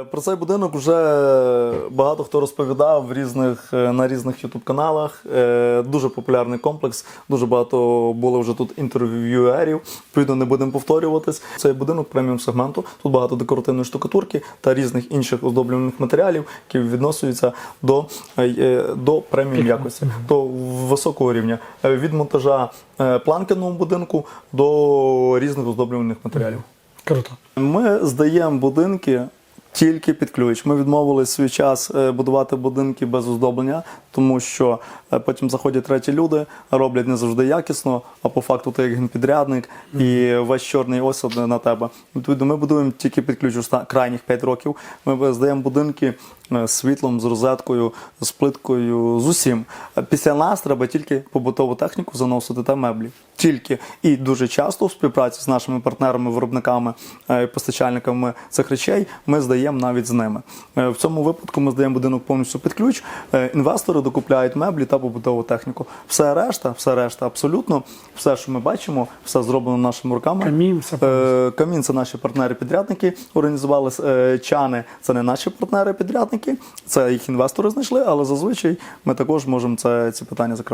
Е, Про цей будинок вже багато хто розповідав в різних, е, на різних ютуб-каналах. Е, Дуже популярний комплекс, дуже багато було вже тут інтерв'юерів. Відповідно, не будемо повторюватись. Цей будинок преміум сегменту. Тут багато декоративної штукатурки та різних інших оздоблювальних матеріалів, які відносяться до, до преміум якості, до високого рівня. Від монтажа планкиного будинку до різних оздоблювальних матеріалів. Круто. Ми здаємо будинки тільки під ключ. Ми відмовились свій час е, будувати будинки без оздоблення, тому що е, потім заходять треті люди, роблять не завжди якісно, а по факту ти як генпідрядник і весь чорний осад на тебе. Відповідно, ми будуємо тільки під ключ крайніх 5 років. Ми здаємо будинки з світлом, з розеткою, з плиткою, з усім. Е, Після нас треба тільки побутову техніку заносити та меблі. Тільки і дуже часто в співпраці з нашими партнерами, виробниками, е, постачальниками цих речей ми здаємо навіть з ними. Е, В цьому випадку ми здаємо будинок повністю під ключ. Е, Інвестори докупляють меблі та побутову техніку. Все решта, все решта, абсолютно все, що ми бачимо, все зроблено нашими руками. Камін, все Е, Камін це наші партнери-підрядники. Організували е, чани. Це не наші партнери-підрядники, це їх інвестори знайшли, але зазвичай ми також можемо це ці питання закривати.